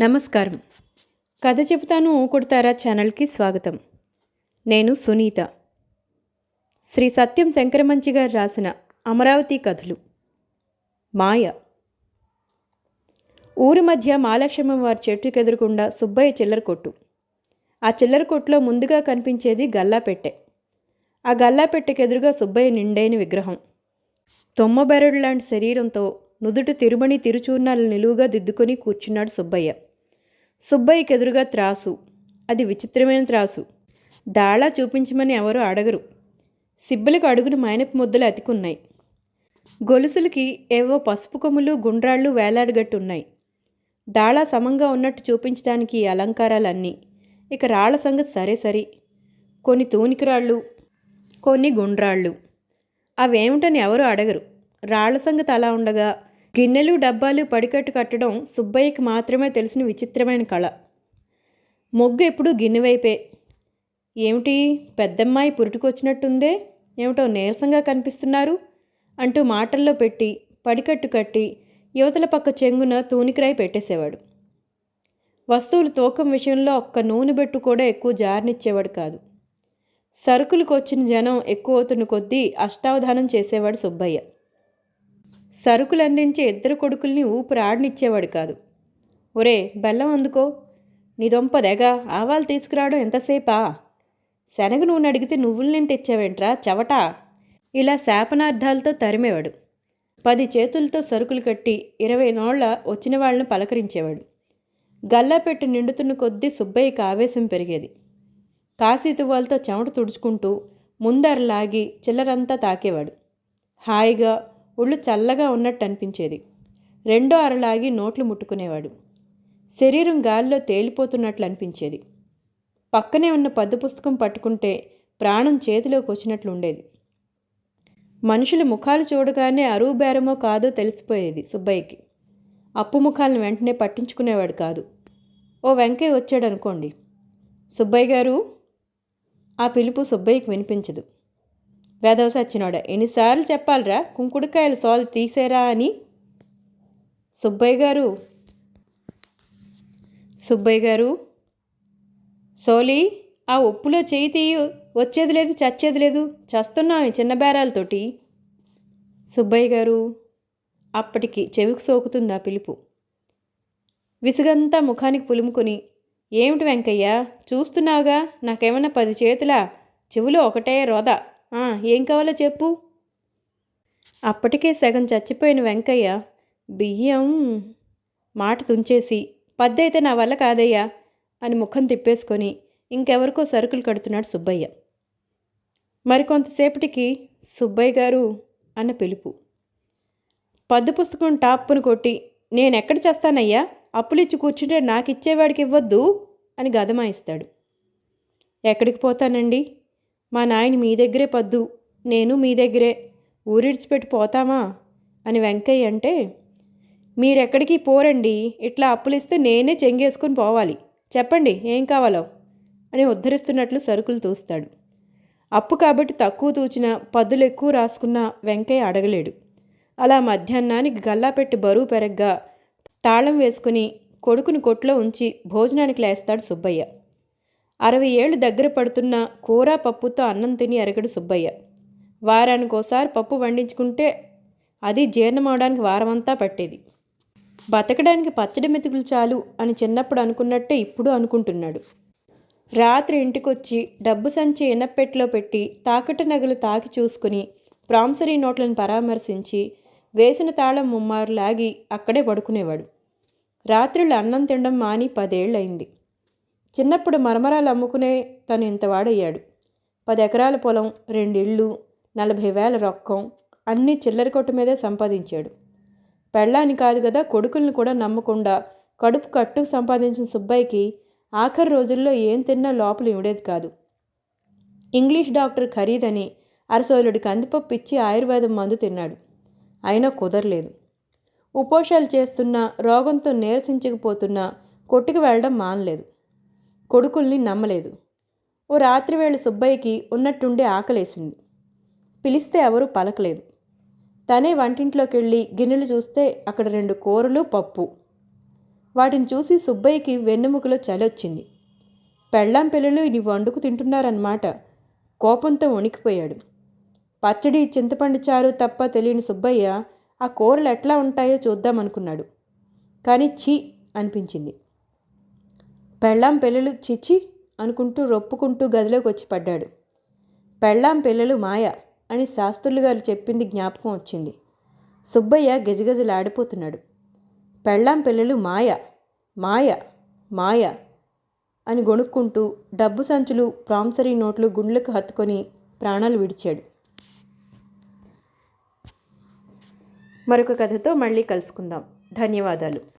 నమస్కారం. కథ చెబుతాను ఊకుడతారా ఛానల్కి స్వాగతం. నేను సునీత. శ్రీ సత్యం శంకరమంచి గారు రాసిన అమరావతి కథలు. మాయ. ఊరి మధ్య మాలక్ష్మం వారి చెట్టుకు సుబ్బయ్య చిల్లర కొట్టు ఆ చిల్లర కొట్టులో ముందుగా కనిపించేది గల్లాపెట్టె. ఆ గల్లాపెట్టెకెదురుగా సుబ్బయ్య నిండైన విగ్రహం. తొమ్మబెరడు లాంటి శరీరంతో నుదుటి తిరుమణి తిరుచూర్ణాలు నిలువుగా దిద్దుకొని కూర్చున్నాడు సుబ్బయ్య. సుబ్బయ్యకి ఎదురుగా త్రాసు. అది విచిత్రమైన త్రాసు. దాళా చూపించమని ఎవరూ అడగరు. సిబ్బలకు అడుగున మైనపు ముద్దలు అతికున్నాయి. గొలుసులకి ఏవో పసుపు కొమ్ములు గుండ్రాళ్ళు వేలాడగట్టు ఉన్నాయి దాళా సమంగా ఉన్నట్టు చూపించడానికి అలంకారాలన్నీ. ఇక రాళ్ళ సంగతి సరే సరి. కొన్ని తూనికిరాళ్ళు కొన్ని గుండ్రాళ్ళు. అవేమిటని ఎవరు అడగరు. రాళ్ళ సంగతి అలా ఉండగా గిన్నెలు డబ్బాలు పడికట్టు కట్టడం సుబ్బయ్యకి మాత్రమే తెలిసిన విచిత్రమైన కళ. మొగ్గు ఎప్పుడు గిన్నె వైపే. ఏమిటి పెద్దమ్మాయి పురుటుకొచ్చినట్టుందే? ఏమిటో నీరసంగా కనిపిస్తున్నారు? అంటూ మాటల్లో పెట్టి పడికట్టు కట్టి యువతల పక్క చెంగున తూనికిరాయి పెట్టేసేవాడు. వస్తువులు తూకం విషయంలో ఒక్క నూనె బెట్టు కూడా ఎక్కువ జారనిచ్చేవాడు కాదు. సరుకులకు వచ్చిన జనం ఎక్కువ అవుతున్న కొద్దీ అష్టావధానం చేసేవాడు సుబ్బయ్య. సరుకులు అందించే ఇద్దరు కొడుకుల్ని ఊపిరాడనిచ్చేవాడు కాదు. ఒరే బెల్లం అందుకో. నీ దొంప దెగ ఆవాలు తీసుకురావడం ఎంతసేపా? శనగ నూనె అడిగితే నువ్వులు నేను తెచ్చావేంట్రా చవటా? ఇలా శాపనార్థాలతో తరిమేవాడు. పది చేతులతో సరుకులు కట్టి ఇరవై నోళ్ళ వచ్చిన వాళ్ళని పలకరించేవాడు. గల్లా పెట్టి నిండుతున్న కొద్దీ సుబ్బయ్యకి ఆవేశం పెరిగేది. కాశీ తువ్వాలతో చెమట తుడుచుకుంటూ ముందరలాగి చిల్లరంతా తాకేవాడు. హాయిగా ఒళ్ళు చల్లగా ఉన్నట్టు అనిపించేది రెండో అరలాగి నోట్లు ముట్టుకునేవాడు. శరీరం గాలిలో తేలిపోతున్నట్లు అనిపించేది పక్కనే ఉన్న పద్దు పుస్తకం పట్టుకుంటే ప్రాణం చేతిలోకి వచ్చినట్లు ఉండేది మనుషుల ముఖాలు చూడగానే అరువు బేరమో కాదో తెలిసిపోయేది సుబ్బయ్యకి. అప్పు ముఖాలను వెంటనే పట్టించుకునేవాడు కాదు. ఓ వెంకయ్య వచ్చాడు అనుకోండి సుబ్బయ్య గారు? ఆ పిలుపు సుబ్బయ్యకి వినిపించదు. వేదవ సచ్చినోడ ఎన్నిసార్లు చెప్పాలరా? కుంకుడుకాయలు సోలు తీసేరా అని. సుబ్బయ్య గారు. సుబ్బయ్య గారు. సోలి ఆ ఉప్పులో చేయి తీయు. వచ్చేది లేదు చచ్చేది లేదు. చస్తున్నాం చిన్న బేరాలతోటి. సుబ్బయ్య గారు. అప్పటికి చెవికి సోకుతుంది ఆ పిలుపు. విసుగంతా ముఖానికి పులుముకొని ఏమిటి వెంకయ్య? చూస్తున్నావుగా నాకేమన్నా పది చేతులా? చెవులో ఒకటే రోదా. ఏం కావాలో చెప్పు. అప్పటికే సగం చచ్చిపోయిన వెంకయ్య బియ్యం మాట తుంచేసి పద్దయితే నా వల్ల కాదయ్యా అని ముఖం తిప్పేసుకొని ఇంకెవరికో సరుకులు కడుతున్నాడు సుబ్బయ్య. మరికొంతసేపటికి సుబ్బయ్య గారు అన్న పిలుపు. పద్దు పుస్తకం టాప్పును కొట్టి నేను ఎక్కడ చేస్తానయ్యా? అప్పులిచ్చి కూర్చుంటే నాకు ఇచ్చేవాడికి ఇవ్వద్దు అని గదమాయిస్తాడు. ఎక్కడికి పోతానండి? మా నాయన మీ దగ్గరే పద్దు నేను మీ దగ్గరే. ఊరిడిచిపెట్టి పోతామా? అని వెంకయ్య అంటే మీరెక్కడికి పోరండి ఇట్లా అప్పులిస్తే నేనే చెంగేసుకుని పోవాలి. చెప్పండి ఏం కావాలో? అని ఉద్ధరిస్తున్నట్లు సరుకులు తూస్తాడు. అప్పు కాబట్టి తక్కువ తూచిన పద్దులు ఎక్కువ రాసుకున్న వెంకయ్య అడగలేడు. అలా మధ్యాహ్నానికి గల్లా పెట్టి బరువు పెరగ్గా తాళం వేసుకుని కొడుకుని కొట్లో ఉంచి భోజనానికి లేస్తాడు సుబ్బయ్య. అరవై ఏళ్ళు దగ్గర పడుతున్న కూర పప్పుతో అన్నం తిని ఎరగడు సుబ్బయ్య. వారానికోసారి పప్పు వండించుకుంటే అది జీర్ణమవడానికి వారమంతా పట్టేది. బతకడానికి పచ్చడి మెతుకులు చాలు అని చిన్నప్పుడు అనుకున్నట్టే ఇప్పుడు అనుకుంటున్నాడు. రాత్రి ఇంటికొచ్చి డబ్బు సంచి ఎనపెట్లో పెట్టి తాకట్టు నగలు తాకి చూసుకుని ప్రాంసరీ నోట్లను పరామర్శించి వేసిన తాళం ముమ్మారు లాగి అక్కడే పడుకునేవాడు. రాత్రులు అన్నం తినడం మాని పదేళ్ళయింది. చిన్నప్పుడు మరమరాలు అమ్ముకునే తను ఇంతవాడయ్యాడు పది ఎకరాల పొలం రెండిళ్ళు నలభై వేల రొక్కం అన్నీ చిల్లర కొట్టు మీదే సంపాదించాడు. పెళ్ళాని కాదు కదా కొడుకుల్ని కూడా నమ్మకుండా కడుపు కట్టుకు సంపాదించిన సుబ్బయ్యకి ఆఖరి రోజుల్లో ఏం తిన్నా లోపల ఇవ్వడేది కాదు. ఇంగ్లీష్ డాక్టర్ ఖరీదని అరసోలుడి కందిపప్పు ఇచ్చి ఆయుర్వేదం మందు తిన్నాడు. అయినా కుదరలేదు. ఉపోషాలు చేస్తున్నా రోగంతో నీరసించకపోతున్నా కొట్టుకు వెళ్ళడం మానలేదు. కొడుకుల్ని నమ్మలేదు. ఓ రాత్రివేళ సుబ్బయ్యకి ఉన్నట్టుండే ఆకలేసింది. పిలిస్తే ఎవరూ పలకలేదు. తనే వంటింట్లోకి వెళ్ళి గిన్నెలు చూస్తే అక్కడ రెండు కూరలు పప్పు. వాటిని చూసి సుబ్బయ్యకి వెన్నెముకలో చలొచ్చింది. పెళ్ళాం పిల్లలు ఇది వండుకు తింటున్నారన్నమాట. కోపంతో వణికిపోయాడు. పచ్చడి చింతపండు చారు తప్ప తెలియని సుబ్బయ్య ఆ కూరలు ఎట్లా ఉంటాయో చూద్దామనుకున్నాడు. కానీ ఛీ! అనిపించింది. పెళ్ళాం పిల్లలు చిచి అనుకుంటూ రొప్పుకుంటూ గదిలోకి వచ్చి పడ్డాడు. పెళ్ళాం పిల్లలు మాయ అని శాస్త్రులు గారు చెప్పింది జ్ఞాపకం వచ్చింది. సుబ్బయ్య గజగజలాడిపోతున్నాడు. పెళ్ళాం పిల్లలు మాయ మాయ మాయ అని గొణుక్కుంటూ డబ్బు సంచులు ప్రాంసరీ నోట్లు గుండెలకు హత్తుకొని ప్రాణాలు విడిచాడు. మరొక కథతో మళ్ళీ కలుసుకుందాం. ధన్యవాదాలు.